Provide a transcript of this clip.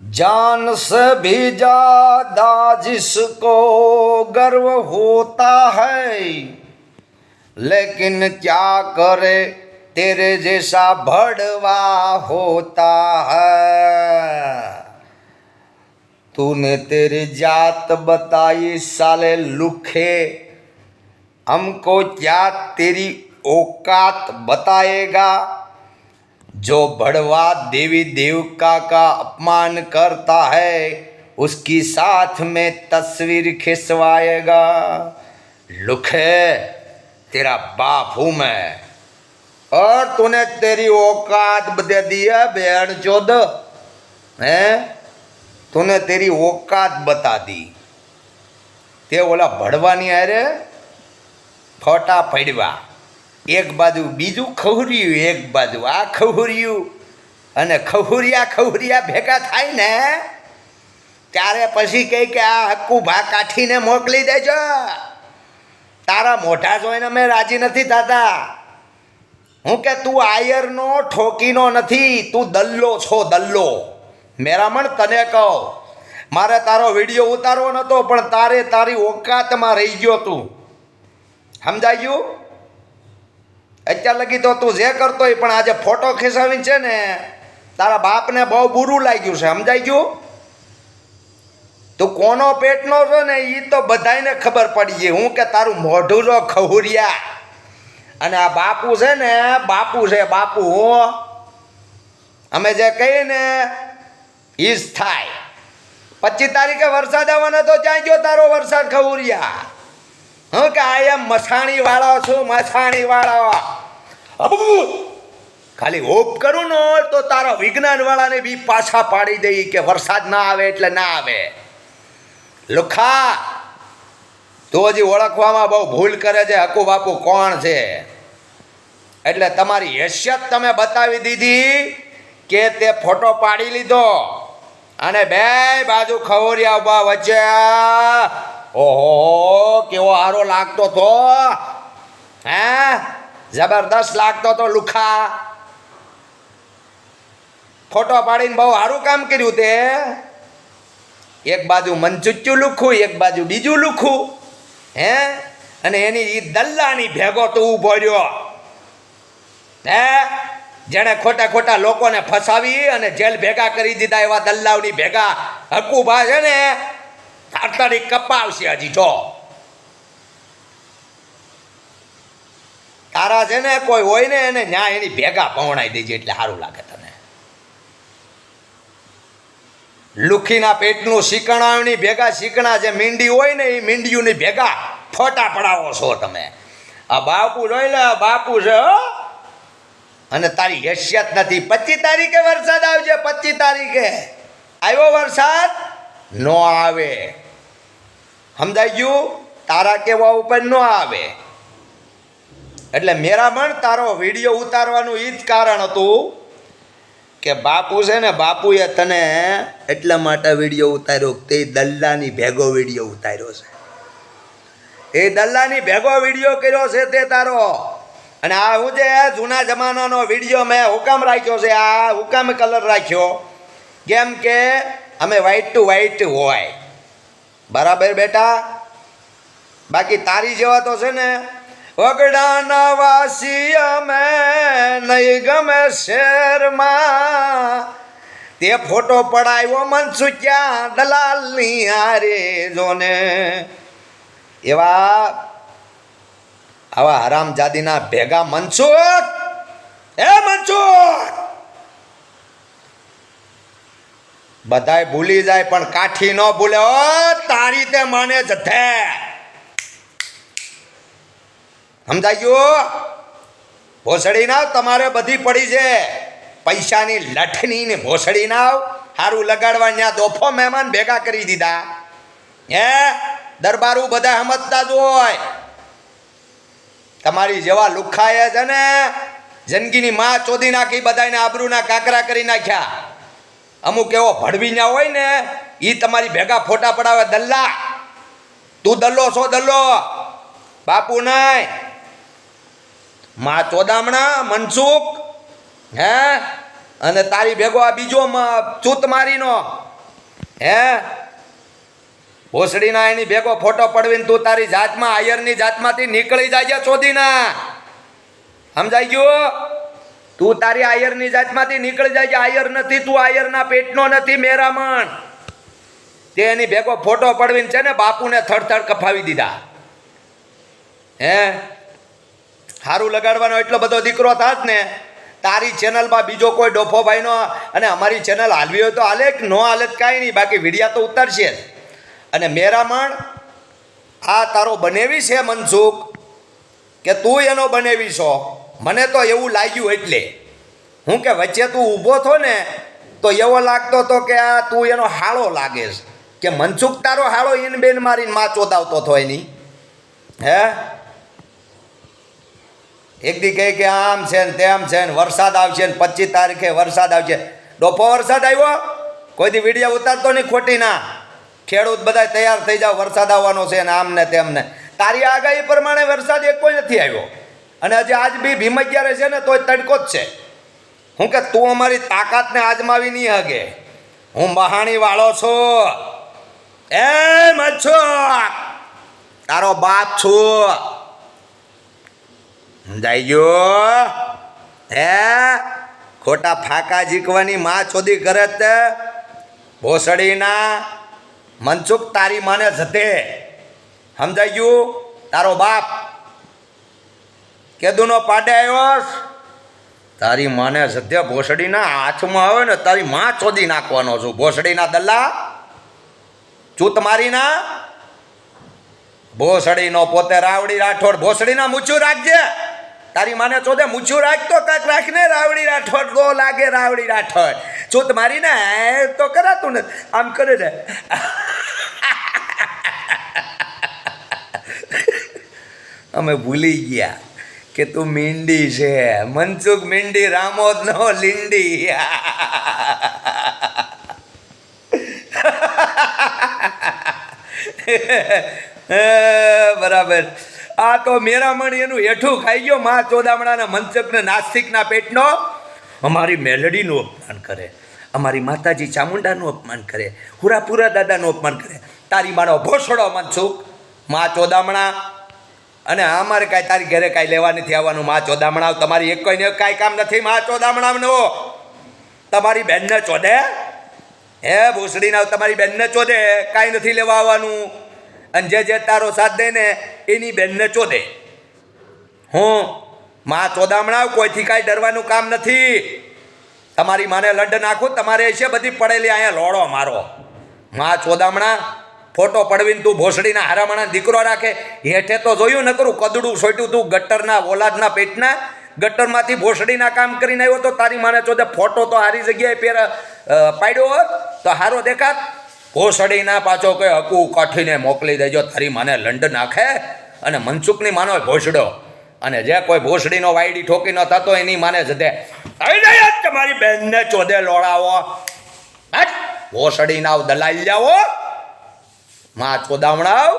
जान से भी ज़्यादा जिसको गर्व होता है, लेकिन क्या करे तेरे जैसा भड़वा होता है? तूने तेरी जात बताई साले लुखे, हमको क्या तेरी औकात बताएगा? जो भड़वा देवी देवका का अपमान करता है उसकी साथ में तस्वीर खिंचवाएगा लुखे तेरा बाप हूं मैं और तूने तेरी औकात दे दी है बहन चौद हैं तूने तेरी औकात बता दी તે ઓલા ભડવાની હારે ફોટા પડવા એક બાજુ બીજું ખહુર્યું, એક બાજુ આ ખહુર્યું. અને ખહુરિયા ખહુરિયા ભેગા થાય ને, ત્યારે પછી કહે કે આ હક્કું ભા કાઠીને મોકલી દેજો. તારા મોઢા જોઈને અમે રાજી નથી થતા. હું કે તું આયરનો, ઠોકીનો નથી, તું દલ્લો છો દલ્લો. મેરામણ તને કહું. મારે તારો વીડિયો ઉતારવો નહોતો પણ તારે તારી ઓકાતમાં રહી ગયો તું. સમજાઈ ગયું અત્યાર લગી તો તું જે કરતો પણ આજે ફોટો ખેંચાવીને છે ને, તારા બાપને બહુ બુરું લાગ્યું છે, સમજાઈ ગયું? તું કોનો પેટનો છો ને એ તો બધાયને ખબર પડી ગઈ. હું કે તારું મોઢું જો ખહુરિયા. અને આ બાપુ છે ને, બાપુ છે, બાપુ હું. અમે જે કહીએ ને એ જ થાય. પચીસ તારીખે વરસાદ આવવાનો તો ત્યાં ગયો તારો વરસાદ ખવરિયા હું કે આ એમ મસાણી વાળો છું મસાણી વાળો ખાલી હોપ કરું ને તો તારા વિજ્ઞાન વાળાને બી પાછા પાડી દઈ કે વરસાદ ના આવે એટલે ના આવે. લુખા, તું હજી ઓળખવામાં બહુ ભૂલ કરે છે, હકુ બાપુ કોણ છે? એટલે તમારી હેસિયત તમે બતાવી દીધી કે તે ફોટો પાડી લીધો. અને બે બાજુ ખવરિયા ઊભા વચ્ચે ઓહો, કેવો હારો લાગતો તો, હે? જબરદસ્ત લાગતો તો લુખા. ફોટો પાડીને બહુ સારું કામ કર્યું તે. એક બાજુ મનચુચ્ચું લુખું, એક બાજુ બીજું લુખું, હે? અને એની એ દલ્લાની ભેગો તો ઊભો રહ્યો. હે? જેણે ખોટા ખોટા લોકોને ફસાવી અને જેલ ભેગા કરી દીધા એવા દલ્લાવની ભેગા. હકુભા છે ને તારતારી કપાવશે હજી, જો. તારા છે ને, કોઈ હોય ને, એને ન્યા એની ભેગા પવણાઈ દેજે એટલે સારું લાગે તને. લુખીના પેટનું શીકણાની ભેગા, શીકણા જે મીંડી હોય ને, એ મીંડીઓની ભેગા ફોટા પડાવો છો તમે. આ બાપુ જોઈ લે બાપુ છે અને તારી હેસિયત નથી. પચીસ તારીખે વરસાદ આવજે, પચીસ તારીખે. આવ્યો વરસાદ? નો આવે. સમજાઈ ગયું? તારા કેવા ઉપર ન આવે. એટલે મેરામણ તારો વીડિયો ઉતારવાનું એ જ કારણ હતું કે બાપુ છે ને, બાપુએ તને એટલા માટે વીડિયો ઉતાર્યો તે દલ્લાની ભેગો વીડિયો ઉતાર્યો છે. એ દલ્લાની ભેગો વીડિયો કર્યો છે તે તારો. અને આ હું જે જૂના જમાનાનો વીડિયો મેં હુકામ રાખ્યો છે, આ હુકામ કલર રાખ્યો. કેમ કે અમે વ્હાઈટ ટુ વ્હાઈટ હોય. બરાબર બેટા? બાકી તારી જેવા તો છે ને, વગડાના વાસી અમે નહીં ગમે શેરમાં. તે ફોટો પડાવ્યો મનસુખ્યા દલાલની હારે જોને. એવા આવા હરામજાદીના ભેગા મનસુખ? એ મનસુખ? બધાય ભૂલી જાય, પણ કાઠી ન ભૂલે. ઓ, તારી તે માને જથે સમજાઈ ગયું ભોસડી નાવ, તમારે બધી પડી છે. પૈસાની લઠની ને ભોસડી નાવ. સારું લગાડવા ત્યાં દોફો મહેમાન ભેગા કરી દીધા. હે, દરબારું બધા સમજતા જ હોય. તમારી જેવા લુખાએ છે ને. જિંદગીની માં ચોધી નાખી બધાને આબરૂના કાકરા કરી નાખ્યા. અમુક એવો ભડવીના હોય ને એ તમારી ભેગા ફોટા પડાવે દલ્લા. તું દલ્લો છો દલ્લો? બાપુ નહીં. માં ચોદામણા, મનસુખ, હે? અને તારી ભેગો આ બીજો ચૂત મારીનો. હે? ભોસડીના એની ભેગો ફોટો પડવીને તું તારી જાતમાં, આયરની જાતમાંથી નીકળી જાય ચોધીના સમજાઈ ગયું? તું તારી આયરની જાતમાંથી નીકળી જાય આયર નથી, તું આયરના પેટનો નથી મેરામણ. તે એની ભેગો ફોટો પડવીને છે ને બાપુને થડથડ કફાવી દીધા. હે? સારું લગાડવાનો એટલો બધો દીકરો થાત ને, તારી ચેનલમાં બીજો કોઈ ડોફો ભાઈનો અને અમારી ચેનલ હાલવી હોય તો હાલે કે ન હાલે કાંઈ નહીં, બાકી વિડીયા તો ઉતરશે જ. અને મેરામણ, આ તારો બનેવી છે મનસુખ? કે તું એનો બનેવી છો? મને તો એવું લાગ્યું એટલે. હું કે વચ્ચે તું ઊભો થો ને, તો એવો લાગતો હતો કે આ તું એનો હાળો લાગે કે મનસુખ તારો હાળો ઈન બેન મારીને માં ચોદાવતો હતો એની. હે? એક દી કહે કે આમ છે ને તેમ છે ને વરસાદ આવશે ને પચીસ તારીખે વરસાદ આવશે. ડોફો વરસાદ આવ્યો? કોઈ દી વીડિયો ઉતારતો નહીં ખોટી ના ખેડૂત બધા તૈયાર થઈ જાવ વરસાદ આવવાનો છે ને આમ ને તેમ ને તારી આગાહી પ્રમાણે વરસાદ એક કોઈ નથી આવ્યો. અને હજી આજ બી ભીમ અગિયારે છે ને તોય તડકો જ છે. હું કે તું અમારી તાકાતને આજમાવી નહીં હગે. હું મહાણી વાળો છું. એ છો. તારો બાપ છું. સમજાઈ ગયો? હે? ખોટા ફાકા જીકવાની માં છોદી કરે તે? ભોસડીના? મનસુખ તારી માને જતે. સમજાઈ ગયું? તારો બાપ કેદુનો પાડે આવ્યો તારી માને સદ્ય ભોસડીના હાથમાં આવે ને તારી માં ચોદી નાખવાનો છું. ભોસડીના દલ્લા? ચૂત મારીના? ભોસડીનો પોતે રાવડી રાઠોડ ભોસડીના મૂછું રાખજે. તારી માને ચોદે મૂછું રાખ તો કાંક રાખ ને રાવડી રાઠોડ તો લાગે રાવડી રાઠોડ. ચૂત મારીને તો કરાતું ને. આમ કરે ને. અમે ભૂલી ગયા. કે તું મીંડી છે. મનસુખ મીંડી રામોદ નો લીંડી બરાબર. આ તો મેરામણ એનું હેઠું ખાઈ ગયો મા ચોદામણાના મનસુખને નાસ્તિકના પેટનો. અમારી મેલડીનું અપમાન કરે. અમારી માતાજી ચામુંડાનું અપમાન કરે. હુરાપુરા દાદાનું અપમાન કરે. તારી માનો ભોસડો, મનસુખ. મા ચોદામણા અને અમારે કાંઈ તારી ઘરે કાંઈ લેવા નથી આવવાનું. મા ચોદામણા તમારી એક કોઈને કાંઈ કામ નથી મા ચોદામણાનો તમારી બેનને ચોદે? હે ભૂસડીના તમારી બેનને ચોદે? કાંઈ નથી લેવા આવવાનું. અને જે જે તારો સાથ દે ને, એની બેનને ચોદે. હું માં ચોદામણા કોઈથી કાંઈ ડરવાનું કામ નથી. તમારી માને લંડ નાખું, તમારે છે બધી પડેલી અહીંયા લોડો મારો. માં ચોદામણા ફોટો પડવીને તું ભોસડીના હારામણા દીકરો રાખે. હેઠે તો જોયું ન કરું, કદડું સોટ્યું તું ગટ્ટરના ઓલાદના પેટના. ગટ્ટરમાંથી ભોસડીના કામ કરીને આવ્યો તો તારી માને ચોદે ફોટો તો હારી જગ્યાએ પેર પાડ્યો હોત તો હારો દેખાત. ભોસડીના પાછો કંઈ હકુ કાઠીને મોકલી દેજો, તારી માને લંડ નાખે. અને મનસુખની માનો ભોસડો. અને જે કોઈ ભોસડીનો વાયડી ઠોકી ન થતો એની માને જતે તમારી બેનને ચોદે લોડાવો ભોસડી ભોસડીના દલાઈ જાઓ માં ચોદામણાવ